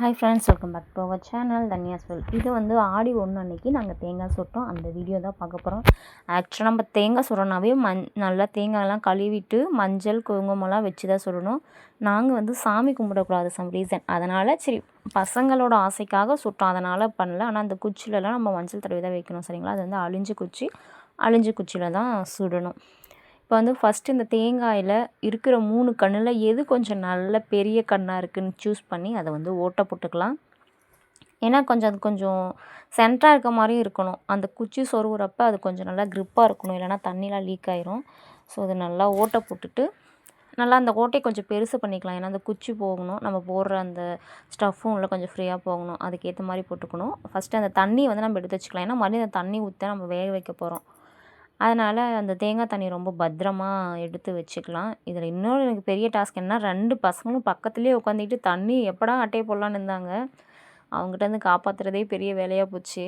Hi friends welcome back to our channel Dhanyas well இது வந்து ஆடி ஒன்று அன்னைக்கு நாங்கள் தேங்காய் சுட்டோம். அந்த வீடியோ தான் பார்க்க போகிறோம் ஆக்சுவலாக நம்ம தேங்காய் சுடனாவே மண் நல்லா தேங்காயெல்லாம் கழுவிட்டு மஞ்சள் குங்குமம்லாம் வச்சு தான் சுடணும். நாங்கள் வந்து சாமி கும்பிடக்கூடாது சம் ரீசன் அதனால் சரி பசங்களோட ஆசைக்காக சுட்டோம். அதனால் பண்ணல. ஆனால் அந்த குச்சிலலாம் நம்ம மஞ்சள் தடவை தான் வைக்கணும் சரிங்களா? அது வந்து அழிஞ்சு குச்சி. அழிஞ்சு குச்சியில் தான் சுடணும். இப்போ வந்து ஃபஸ்ட்டு இந்த தேங்காயில் இருக்கிற மூணு கண்ணில் எது கொஞ்சம் நல்ல பெரிய கண்ணாக இருக்குதுன்னு சூஸ் பண்ணி அதை வந்து ஓட்டை போட்டுக்கலாம். ஏன்னா கொஞ்சம் அது கொஞ்சம் சென்டராக இருக்க மாதிரியும் இருக்கணும். அந்த குச்சி சொருவுறப்ப அது கொஞ்சம் நல்லா க்ரிப்பாக இருக்கணும். இல்லைனா தண்ணிலாம் லீக் ஆயிரும். ஸோ அது நல்லா ஓட்டை போட்டுட்டு நல்லா அந்த ஓட்டையை கொஞ்சம் பெருசு பண்ணிக்கலாம். ஏன்னா அந்த குச்சி போகணும். நம்ம போடுற அந்த ஸ்டஃப்பும் உள்ள கொஞ்சம் ஃப்ரீயாக போகணும். அதுக்கேற்ற மாதிரி போட்டுக்கணும். ஃபஸ்ட்டு அந்த தண்ணி வந்து நம்ம எடுத்து வச்சுக்கலாம். ஏன்னா மறுபடியும் அந்த தண்ணி ஊற்ற நம்ம வேக வைக்க போகிறோம் அதனால் அந்த தேங்காய் தண்ணி ரொம்ப பத்திரமா எடுத்து வச்சுக்கலாம். இதில் இன்னொரு எனக்கு பெரிய டாஸ்க் என்ன ரெண்டு பசங்களும் பக்கத்துலேயே உட்காந்துக்கிட்டு தண்ணி எப்படா அட்டையை போடலான்னு இருந்தாங்க. அவங்ககிட்டேருந்து காப்பாற்றுறதே பெரிய வேலையாக போச்சு.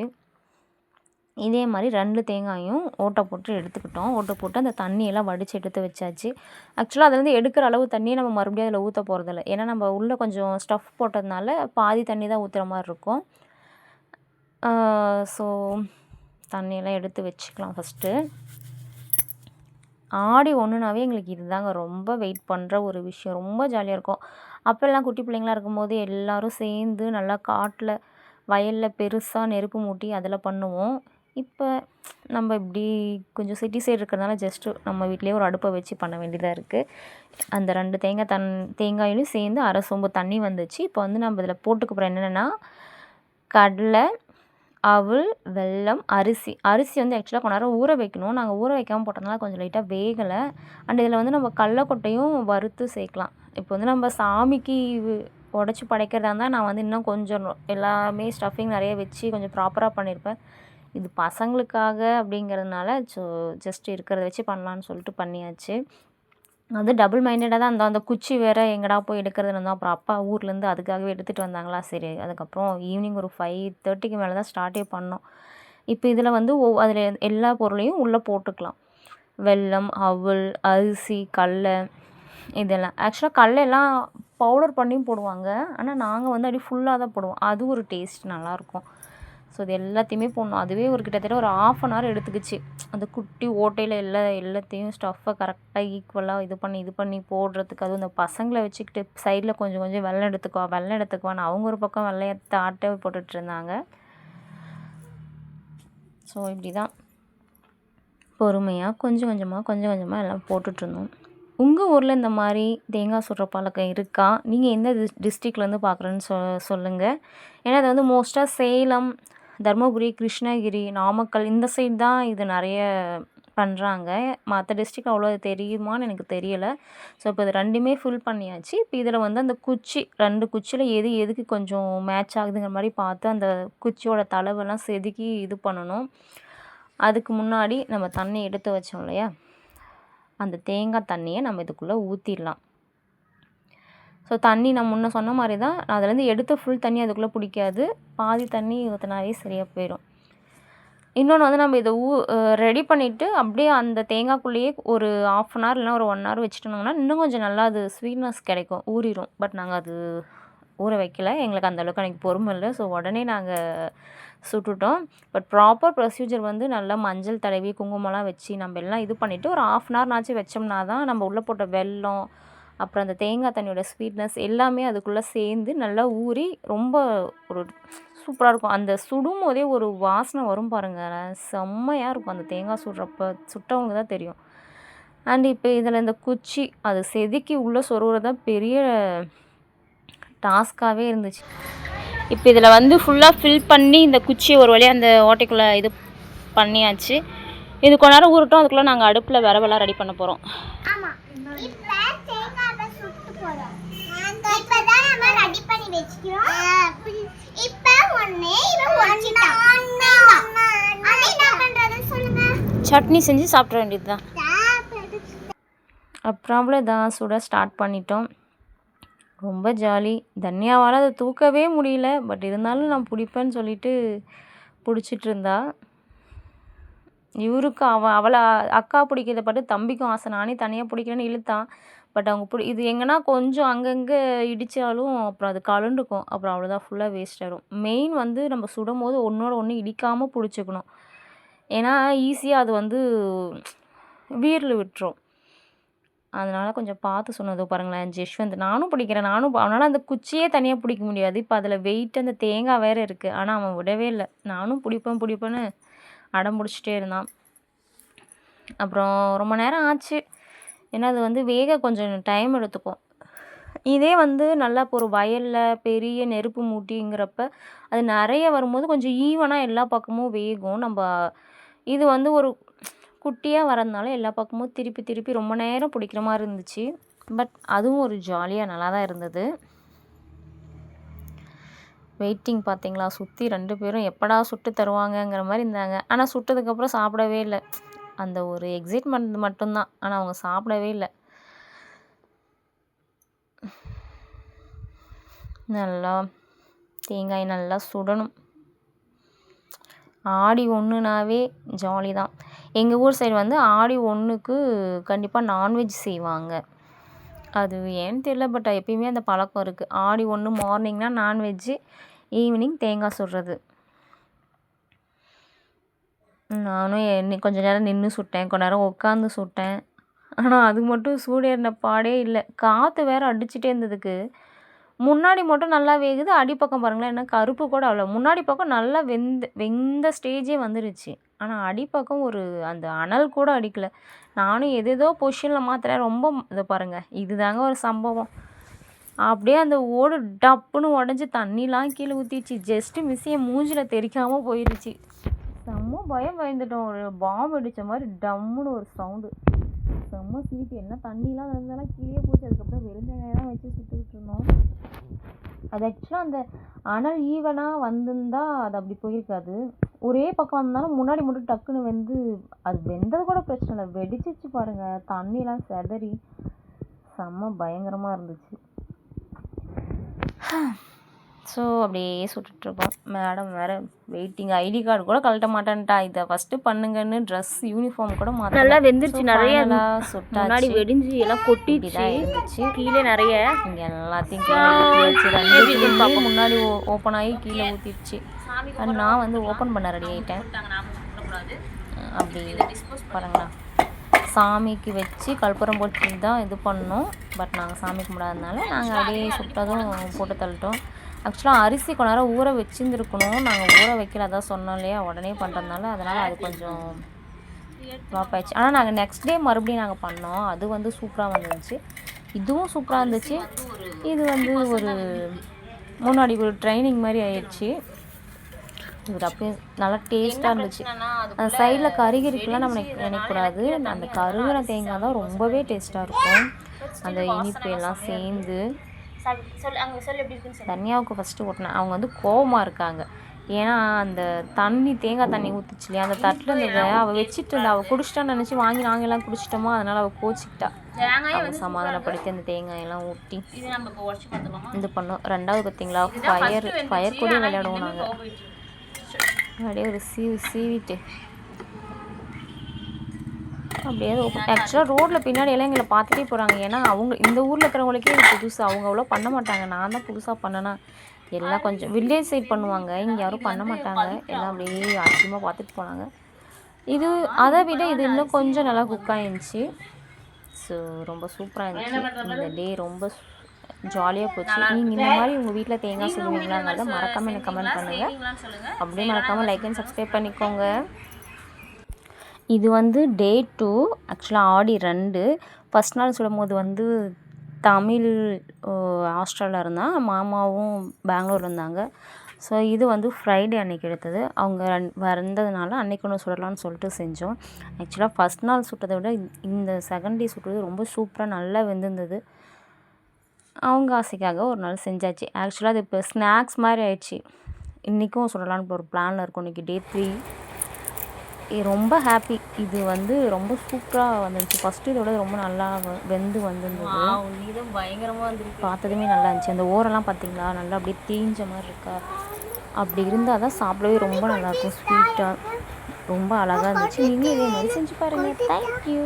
இதே மாதிரி ரெண்டு தேங்காயும் ஓட்டை போட்டு எடுத்துக்கிட்டோம். ஓட்டை போட்டு அந்த தண்ணியெல்லாம் வடித்து எடுத்து வச்சாச்சு. ஆக்சுவலாக அதுலேருந்து எடுக்கிற அளவு தண்ணியை நம்ம மறுபடியும் அதில் ஊற்ற போகிறதில்ல ஏன்னா நம்ம உள்ளே கொஞ்சம் ஸ்டஃப் போட்டதுனால பாதி தண்ணி தான் ஊற்றுற மாதிரி இருக்கும். ஸோ தண்ணியெல்லாம் எடுத்து வச்சுக்கலாம் ஃபஸ்ட்டு ஆடி ஒன்றுனாவே எங்களுக்கு இதுதாங்க. ரொம்ப வெயிட் பண்ணுற ஒரு விஷயம். ரொம்ப ஜாலியாக இருக்கும். அப்போல்லாம் குட்டி பிள்ளைங்களா இருக்கும்போது எல்லோரும் சேர்ந்து நல்லா காட்டில் வயலில் பெருசாக நெருப்பு மூட்டி அதில் பண்ணுவோம். இப்போ நம்ம இப்படி கொஞ்சம் சிட்டி சைடு இருக்கிறதுனால ஜஸ்ட்டு நம்ம வீட்லேயே ஒரு அடுப்பை வச்சு பண்ண வேண்டியதாக இருக்குது அந்த ரெண்டு தேங்காய் தன் தேங்காயிலும் சேர்ந்து அரை சோம்பு தண்ணி வந்துச்சு. இப்போ வந்து நம்ம இதில் போட்டுக்கப்புறம் என்னென்னா கடலை அவல் வெல்லம் அரிசி. அரிசி வந்து ஆக்சுவலாக கொஞ்ச நேரம் ஊற வைக்கணும். நாங்கள் ஊற வைக்காமல் போட்டதுனால கொஞ்சம் லைட்டாக வேகலை. அண்ட் இதில் வந்து நம்ம கடலக்கொட்டையும் வறுத்து சேர்க்கலாம். இப்போ வந்து நம்ம சாமிக்கு உடச்சி படைக்கிறதா இருந்தால் நான் வந்து இன்னும் கொஞ்சம் எல்லாமே ஸ்டஃபிங் நிறைய வச்சு கொஞ்சம் ப்ராப்பராக பண்ணியிருப்பேன் இது பசங்களுக்காக அப்படிங்கிறதுனால ஸோ ஜஸ்ட் இருக்கிறத வச்சு பண்ணலான்னு சொல்லிட்டு பண்ணியாச்சு. அது டபுள் மைண்டடாக தான் அந்த அந்த குச்சி வேறு எங்கடா போய் எடுக்கிறதுன்னு இருந்தோம் அப்புறம் அப்பா ஊர்லேருந்து அதுக்காகவே எடுத்துகிட்டு வந்தாங்களா? சரி அதுக்கப்புறம் ஈவினிங் ஒரு ஃபைவ் தேர்ட்டிக்கு மேலே தான் ஸ்டார்ட்டே பண்ணோம். இப்போ இதில் வந்து ஒவ் அதில் எல்லா பொருளையும் உள்ளே போட்டுக்கலாம். வெல்லம் அவல் அரிசி கடல இதெல்லாம். ஆக்சுவலாக கடலையெல்லாம் பவுடர் பண்ணியும் போடுவாங்க. ஆனால் நாங்கள் வந்து அப்படி ஃபுல்லாக தான் போடுவோம். அது ஒரு டேஸ்ட் நல்லாயிருக்கும் ஸோ இது எல்லாத்தையுமே போடணும். அதுவே ஒரு கிட்டத்தட்ட ஒரு ஆஃப் அன் ஹவர் எடுத்துக்கிச்சு. அந்த குட்டி ஓட்டையில் எல்லா எல்லாத்தையும் ஸ்டஃப்பை கரெக்டாக ஈக்குவலாக இது பண்ணி இது பண்ணி போடுறதுக்கு. அதுவும் இந்த பசங்களை வச்சுக்கிட்டு சைடில் கொஞ்சம் கொஞ்சம் வெள்ளம் எடுத்துக்குவா வெள்ளம் எடுத்துக்குவான்னு அவங்க ஒரு பக்கம் வெள்ளையத்தை ஆட்டை போட்டுட்டு இருந்தாங்க. ஸோ இப்படி தான் பொறுமையாக கொஞ்சம் கொஞ்சமாக கொஞ்சம் கொஞ்சமாக எல்லாம் போட்டுட்ருந்தோம் உங்கள் ஊரில் இந்த மாதிரி தேங்காய் சுடுற பழக்கம் இருக்கா? நீங்கள் எந்த டிஸ்ட்ரிக்ட்லேருந்து பார்க்குறேன்னு சொ சொல்லுங்கள் ஏன்னா அது வந்து மோஸ்ட்டாக சேலம் தருமபுரி கிருஷ்ணகிரி நாமக்கல் இந்த சைடு தான் இது நிறைய பண்ணுறாங்க மற்ற டிஸ்ட்ரிக் அவ்வளோ தெரியுமான்னு எனக்கு தெரியலை. ஸோ இப்போ இது ரெண்டுமே ஃபில் பண்ணியாச்சு. இப்போ இதில் வந்து அந்த குச்சி ரெண்டு குச்சியில் எது எதுக்கு கொஞ்சம் மேட்ச் ஆகுதுங்கிற மாதிரி பார்த்து அந்த குச்சியோட தளவெல்லாம் செதுக்கி இது பண்ணணும். அதுக்கு முன்னாடி நம்ம தண்ணி எடுத்து வச்சோம் இல்லையா? அந்த தேங்காய் தண்ணியை நம்ம இதுக்குள்ளே ஊற்றிடலாம் ஸோ தண்ணி நான் முன்ன சொன்ன மாதிரி தான் அதுலேருந்து எடுத்த ஃபுல் தண்ணி அதுக்குள்ளே பிடிக்காது. பாதி தண்ணி ஊற்றினாவே சரியாக போயிடும். இன்னொன்று வந்து நம்ம இதை ஊ ரெடி பண்ணிவிட்டு அப்படியே அந்த தேங்காய்க்குள்ளேயே ஒரு ஆஃப் அன் ஹவர் இல்லைனா ஒரு ஒன் ஹவர் வச்சுட்டோம்னா இன்னும் கொஞ்சம் நல்லா அது ஸ்வீட்னஸ் கிடைக்கும் ஊறிடும் பட் நாங்கள் அது ஊற வைக்கல. எங்களுக்கு அந்தளவுக்கு எனக்கு பொறுமை இல்லை. ஸோ உடனே நாங்கள் சுட்டுட்டோம். பட் ப்ராப்பர் ப்ரொசீஜர் வந்து நல்லா மஞ்சள் தடவி குங்குமம்லாம் வச்சு நம்ம எல்லாம் இது பண்ணிவிட்டு ஒரு ஆஃப் அன் ஹவர்னாச்சும் வச்சோம்னா தான் நம்ம உள்ளே போட்ட வெல்லம் அப்புறம் அந்த தேங்காய் தண்ணியோட ஸ்வீட்னஸ் எல்லாமே அதுக்குள்ளே சேர்ந்து நல்லா ஊறி ரொம்ப ஒரு சூப்பராக இருக்கும். அந்த சுடும் போதே ஒரு வாசனை வரும் பாருங்கள் செம்மையாக இருக்கும் அந்த தேங்காய் சுடுறப்ப. சுட்டவங்க தான் தெரியும். அண்ட் இப்போ இதில் இந்த குச்சி அது செதுக்கி உள்ளே சொருகிறது தான் பெரிய டாஸ்க்காகவே இருந்துச்சு. இப்போ இதில் வந்து ஃபுல்லாக ஃபில் பண்ணி இந்த குச்சி ஒரு வழியாக அந்த ஓட்டைக்குள்ளே இது பண்ணியாச்சு. இது கொஞ்ச நேரம் ஊறட்டும் அதுக்குள்ளே நாங்கள் அடுப்பில் விரவெல்லாம் ரெடி பண்ண போகிறோம் சட்னி செஞ்சு சாப்பிட வேண்டியது தான் அப்புறம் தான் சுட ஸ்டார்ட் பண்ணிட்டோம். ரொம்ப ஜாலி தன்யாவால் அதை தூக்கவே முடியல பட் இருந்தாலும் நான் பிடிப்பேன்னு சொல்லிட்டு பிடிச்சிட்டு இருந்தா. இவருக்கு அவன் அவளை அக்கா பிடிக்கிறத பார்த்து தம்பிக்கும் ஆசை. நானே தனியாக பிடிக்கிறேன்னு இழுத்தான். பட் அவங்க பிடி இது எங்கன்னா கொஞ்சம் அங்கங்கே இடித்தாலும் அப்புறம் அது கலண்டுக்கும். அப்புறம் அவ்வளோதான் ஃபுல்லாக வேஸ்ட் ஆகிடும் மெயின் வந்து நம்ம சுடும் போது ஒன்றோட ஒன்று இடிக்காமல் பிடிச்சிக்கணும். ஏன்னா ஈஸியாக அது வந்து வீரில் விட்டுரும். அதனால் கொஞ்சம் பார்த்து சொன்னதோ பாருங்களேன் ஜெஷ்வந்த். நானும் பிடிக்கிறேன் நானும் அவனால் அந்த குச்சியே தனியாக பிடிக்க முடியாது. இப்போ அதில் வெயிட் அந்த தேங்காய் வேறு இருக்குது ஆனால் அவன் விடவே இல்லை. நானும் பிடிப்பேன் பிடிப்பேன்னு அடம் பிடிச்சிட்டே இருந்தான். அப்புறம் ரொம்ப நேரம் ஆச்சு. ஏன்னா அது வந்து வேக கொஞ்சம் டைம் எடுத்துக்கும். இதே வந்து நல்லா இப்போ ஒரு வயலில் பெரிய நெருப்பு மூட்டிங்கிறப்ப அது நிறைய வரும்போது கொஞ்சம் ஈவனாக எல்லா பக்கமும் வேகும். நம்ம இது வந்து ஒரு குட்டியாக வரதுனால எல்லா பக்கமும் திருப்பி திருப்பி ரொம்ப நேரம் பிடிக்கிற மாதிரி இருந்துச்சு. பட் அதுவும் ஒரு ஜாலியாக நல்லா தான் இருந்தது. வெயிட்டிங் பார்த்தீங்களா? சுற்றி ரெண்டு பேரும் எப்படா சுட்டு தருவாங்கங்கிற மாதிரி இருந்தாங்க. ஆனால் சுட்டதுக்கப்புறம் சாப்பிடவே இல்லை. அந்த ஒரு எக்ஸைட்மெண்ட் மட்டும்தான். ஆனால் அவங்க சாப்பிடவே இல்லை. நல்லா தேங்காய் நல்லா சுடணும். ஆடி ஒன்றுனாவே ஜாலி தான். எங்கள் ஊர் சைடு வந்து ஆடி ஒன்றுக்கு கண்டிப்பாக நான்வெஜ் செய்வாங்க. அது ஏன்னு தெரியல பட் எப்பயுமே அந்த பழக்கம் இருக்குது ஆடி ஒன்று மார்னிங்னா நான்வெஜ்ஜு ஈவினிங் தேங்காய் சுடுறது. நானும் என்ன கொஞ்ச நேரம் நின்று சுட்டேன். கொஞ்ச நேரம் உட்காந்து சுட்டேன். ஆனால் அது மட்டும் சூடேறின பாடே இல்லை. காற்று வேறு அடிச்சுட்டே இருந்ததுக்கு. முன்னாடி மட்டும் நல்லா வேகுது அடிப்பக்கம் பாருங்களேன் என்ன கருப்பு கூட அவ்வளோ முன்னாடி பக்கம் நல்லா வெந்து வெந்த ஸ்டேஜே வந்துருச்சு. ஆனால் அடிப்பக்கம் ஒரு அந்த அனல் கூட அடிக்கலை. நானும் எதேதோ பொசிஷனில் மாத்துறேன். ரொம்ப இதை பாருங்கள் இதுதாங்க ஒரு சம்பவம். அப்படியே அந்த ஓடு டப்புன்னு உடஞ்சி தண்ணிலாம் கீழே ஊற்றிச்சு ஜஸ்ட்டு மிஸ்ஸியை மூஞ்சில் தெரிக்காமல் போயிடுச்சு செம்ம பயம் பயந்துட்டோம். ஒரு பாம்பு அடித்த மாதிரி டம்முன்னு ஒரு சவுண்டு செம்ம சிரிப்பு என்ன தண்ணிலாம் இருந்தாலும் கீழே போச்சு. அதுக்கப்புறம் வெறுந்தங்காய் தான் வச்சு சுட்டுக்கிட்டு இருந்தோம். அது ஆக்சுவலாக அந்த அனல் ஈவனாக வந்திருந்தா அது அப்படி போயிருக்காது. ஒரே பக்கம் வந்தாலும் முன்னாடி மட்டும் டக்குன்னு வெந்து அது வெந்தது கூட பிரச்சனை இல்லை. வெடிச்சிச்சு பாருங்கள் தண்ணிலாம் செதறி. செம்ம பயங்கரமாக இருந்துச்சு. ஸோ அப்படியே சுட்டுட்ருக்கோம் மேடம் வேறு வெயிட்டிங் ஐடி கார்டு கூட கழட்ட மாட்டேன்ட்டா. இதை ஃபஸ்ட்டு பண்ணுங்கன்னு ட்ரெஸ் யூனிஃபார்ம் கூட மாற்ற நல்லா வெந்துருச்சு. நிறைய சுட்டாச்சு முன்னாடி வெடிஞ்சு எல்லாம் கொட்டிடுச்சு. இப்படிதான் இருந்துச்சு. கீழே நிறைய இங்கே எல்லாத்தையும் முன்னாடி ஓப்பன் ஆகி கீழே ஊற்றிடுச்சு நான் வந்து ஓப்பன் பண்ண ரெடி ஆகிட்டேன் அப்படி பாருங்களா சாமிக்கு வச்சு கற்பூரம் போட்டு தான் இது பண்ணோம். பட் நாங்கள் சாமி கும்பிடாதனால நாங்கள் அப்படியே சுட்டதும் போட்டு தள்ளிட்டோம். ஆக்சுவலாக அரிசி கொஞ்ச நேரம் ஊற வச்சுருந்துருக்கணும். நாங்கள் ஊற வைக்கிறதா சொன்னோம் இல்லையா? உடனே பண்ணுறதுனால அதனால் அது கொஞ்சம் ஃப்ளாப் ஆயிடுச்சு. ஆனால் நாங்கள் நெக்ஸ்ட் டே மறுபடியும் நாங்கள் பண்ணோம். அது வந்து சூப்பராக வந்துருந்துச்சு. இதுவும் சூப்பராக இருந்துச்சு. இது வந்து ஒரு முன்னாடி ஒரு ட்ரைனிங் மாதிரி ஆயிடுச்சு. இது அப்படியே நல்லா டேஸ்ட்டாக இருந்துச்சு. அந்த சைடில் கருகிருக்குலாம் நம்ம நினைக்கக்கூடாது. அந்த கருகிற தேங்காய் தான் ரொம்பவே டேஸ்ட்டாக இருக்கும். அந்த இனிப்பு எல்லாம் சேர்ந்து. சொல்லு அங்கே சொல்லு எப்படி இருக்குன்னு தனியாவுக்கு ஃபஸ்ட்டு ஓட்டினேன் அவங்க வந்து கோவமாக இருக்காங்க. ஏன்னா அந்த தண்ணி தேங்காய் தண்ணி ஊற்றுச்சு இல்லையா? அந்த தட்டில் இருந்ததை அவள் வச்சுட்டு இருந்தா அவள் குடிச்சிட்டான்னு நினச்சி வாங்கி நாங்கள் எல்லாம் குடிச்சிட்டோமா அதனால் அவள் கோச்சிக்கிட்டா. அவள் சமாதானப்படுத்தி அந்த தேங்காயெல்லாம் பார்த்துக்கலாமா? இது பண்ணோம். ரெண்டாவது பார்த்தீங்களா ஃபயர் ஃபயர் கூட விளையாடுவோம் நாங்கள் அப்படியே ஒரு சீவி சீவிட்டு. அப்படியே ஆக்சுவலாக ரோட்டில் பின்னாடி எல்லாம் எங்களை பார்த்துட்டே போகிறாங்க ஏன்னா அவங்க இந்த ஊரில் இருக்கிறவங்களுக்கே இது புதுசு. அவங்க அவ்வளோ பண்ண மாட்டாங்க. நான் தான் புதுசாக பண்ணேன்னா எல்லாம் கொஞ்சம் வில்லேஜ் சைட் பண்ணுவாங்க. இங்கே யாரும் பண்ண மாட்டாங்க. எல்லாம் அப்படியே ஆச்சரியமாக பார்த்துட்டு போனாங்க. இது அதை விட இது இன்னும் கொஞ்சம் நல்லா குக் ஆயிருந்துச்சு. ஸோ ரொம்ப சூப்பராக இருந்துச்சு. இந்த டே ரொம்ப ஜாலியாக போச்சு. நீங்கள் இந்த மாதிரி உங்கள் வீட்டில் தேங்காய் சொல்லுவீங்களாங்கிறத மறக்காமல் எனக்கு கமெண்ட் பண்ணுங்கள் அப்படியே மறக்காமல் லைக் அண்ட் சப்ஸ்கிரைப் பண்ணிக்கோங்க. இது வந்து டே டூ ஆக்சுவலாக ஆடி ரெண்டு. ஃபஸ்ட் நாள் சுடும்போது வந்து தமிழ் ஹாஸ்டலில் இருந்தான் மாமாவும் பெங்களூர் இருந்தாங்க. ஸோ இது வந்து ஃப்ரைடே அன்னைக்கு எடுத்தது. அவங்க வந்ததுனால அன்னைக்கு ஒன்று சுடலான்னு சொல்லிட்டு செஞ்சோம். ஆக்சுவலாக ஃபஸ்ட் நாள் சுட்டதை விட இந்த- இந்த செகண்ட் டே சுட்டது ரொம்ப சூப்பராக நல்லா வெந்திருந்தது. அவங்க ஆசைக்காக ஒரு நாள் செஞ்சாச்சு. ஆக்சுவலாக அது இப்போ ஸ்நாக்ஸ் மாதிரி ஆயிடுச்சு. இன்றைக்கும் சுடலான்னு ஒரு பிளானில் இருக்கும். இன்றைக்கி டே த்ரீ ரொம்ப ஹாப்பி இது வந்து ரொம்ப சூப்பராக வந்துருந்துச்சு. ஃபஸ்ட்டு இதோட ரொம்ப நல்லா வெந்து வந்திருந்தது. பயங்கரமாக வந்துருக்கு பார்த்ததுமே நல்லா இருந்துச்சு. அந்த ஓரெல்லாம் பார்த்தீங்களா? நல்லா அப்படியே தீஞ்ச மாதிரி இருக்கா? அப்படி இருந்தால் தான் சாப்பிடவே ரொம்ப நல்லாயிருக்கும் ஸ்வீட்டாக ரொம்ப அழகாக இருந்துச்சு. நீங்களும் இதே மாதிரி செஞ்சு பாருங்கள் தேங்க்யூ